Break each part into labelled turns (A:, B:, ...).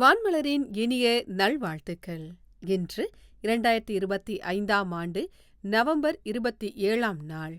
A: வான்மலரின் இனிய நல்வாழ்த்துக்கள். இன்று இரண்டாயிரத்தி இருபத்தி ஐந்தாம் ஆண்டு நவம்பர் இருபத்தி ஏழாம் நாள்.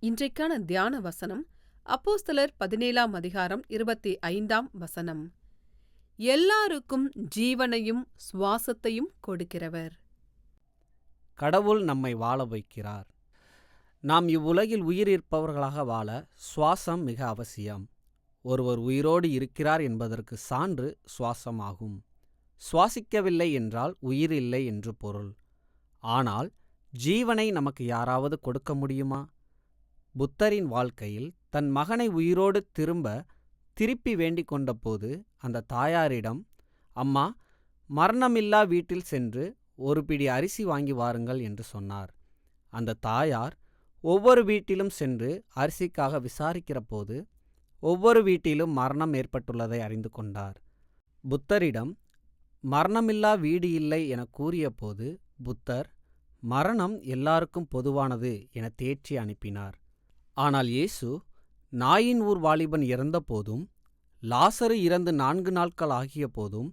A: இன்றைக்கான தியான வசனம் அப்போஸ்தலர் பதினேழாம் அதிகாரம் இருபத்தி ஐந்தாம் வசனம். எல்லாருக்கும் ஜீவனையும் சுவாசத்தையும் கொடுக்கிறவர்.
B: கடவுள் நம்மை வாழ வைக்கிறார். நாம் இவ்வுலகில் உயிரிருப்பவர்களாக வாழ சுவாசம் மிக அவசியம். ஒருவர் உயிரோடு இருக்கிறார் என்பதற்கு சான்று சுவாசமாகும். சுவாசிக்கவில்லை என்றால் உயிர் இல்லை என்று பொருள். ஆனால் ஜீவனை நமக்கு யாராவது கொடுக்க முடியுமா? புத்தரின் வாழ்க்கையில் தன் மகனை உயிரோடு திரும்ப திருப்பி வேண்டிக் கொண்டபோது அந்த தாயாரிடம் அம்மா மரணமில்லா வீட்டில் சென்று ஒரு பிடி அரிசி வாங்கி வாருங்கள் என்று சொன்னார். அந்த தாயார் ஒவ்வொரு வீட்டிலும் சென்று அரிசிக்காக விசாரிக்கிற போது ஒவ்வொரு வீட்டிலும் மரணம் ஏற்பட்டுள்ளதை அறிந்து கொண்டார். புத்தரிடம் மரணமில்லா வீடு இல்லை என கூறியபோது புத்தர் மரணம் எல்லாருக்கும் பொதுவானது என தேற்றி அனுப்பினார். ஆனால் இயேசு நாயின் ஊர் வாலிபன் இறந்தபோதும் லாசரு இறந்து நான்கு நாட்கள் ஆகிய போதும்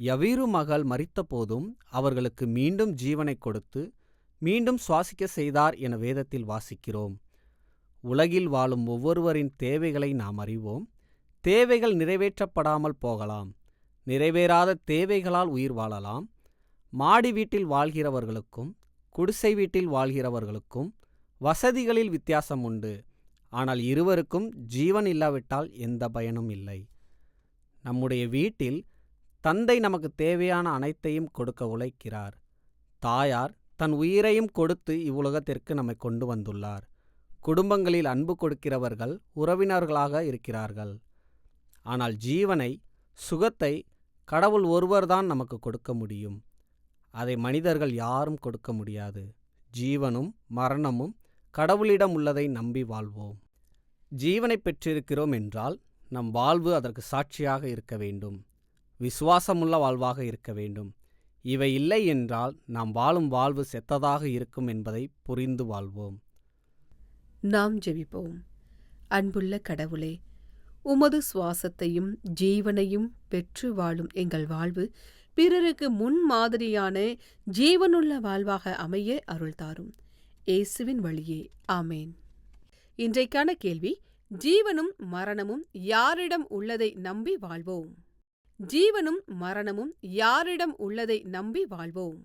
B: யவீரு மகள் மரித்தபோதும் அவர்களுக்கு மீண்டும் ஜீவனை கொடுத்து மீண்டும் சுவாசிக்க செய்தார் என வேதத்தில் வாசிக்கிறோம். உலகில் வாழும் ஒவ்வொருவரின் தேவைகளை நாம் அறிவோம். தேவைகள் நிறைவேற்றப்படாமல் போகலாம். நிறைவேறாத தேவைகளால் உயிர் வாழலாம். மாடி வீட்டில் வாழ்கிறவர்களுக்கும் குடிசை வீட்டில் வாழ்கிறவர்களுக்கும் வசதிகளில் வித்தியாசம் உண்டு. ஆனால் இருவருக்கும் ஜீவன் இல்லாவிட்டால் எந்த பயனும் இல்லை. நம்முடைய வீட்டில் தந்தை நமக்கு தேவையான அனைத்தையும் கொடுக்க உழைக்கிறார். தாயார் தன் உயிரையும் கொடுத்து இவ்வுலகத்திற்கு நம்மை கொண்டு வந்துள்ளார். குடும்பங்களில் அன்பு கொடுக்கிறவர்கள் உறவினர்களாக இருக்கிறார்கள். ஆனால் ஜீவனை சுகத்தை கடவுள் ஒருவர்தான் நமக்கு கொடுக்க முடியும். அதை மனிதர்கள் யாரும் கொடுக்க முடியாது. ஜீவனும் மரணமும் கடவுளிடம் உள்ளதை நம்பி வாழ்வோம். ஜீவனை பெற்றிருக்கிறோம் என்றால் நம் வாழ்வு அதற்கு சாட்சியாக இருக்க வேண்டும். விசுவாசமுள்ள வாழ்வாக இருக்க வேண்டும். இவை இல்லை என்றால் நாம் வாழும் வாழ்வு செத்ததாக இருக்கும் என்பதை புரிந்து வாழ்வோம்.
A: நாம் ஜெபிப்போம். அன்புள்ள கடவுளே உமது சுவாசத்தையும் ஜீவனையும் பெற்று வாழும் எங்கள் வாழ்வு பிறருக்கு முன் மாதிரியான ஜீவனுள்ள வாழ்வாக அமைய அருள் தாரும். இயேசுவின் வழியே. ஆமேன். இன்றைக்கான கேள்வி ஜீவனும் மரணமும் யாரிடம் உள்ளதை நம்பி வாழ்வோம்? ஜீவனும் மரணமும் யாரிடம் உள்ளதை நம்பி வாழ்வோம்?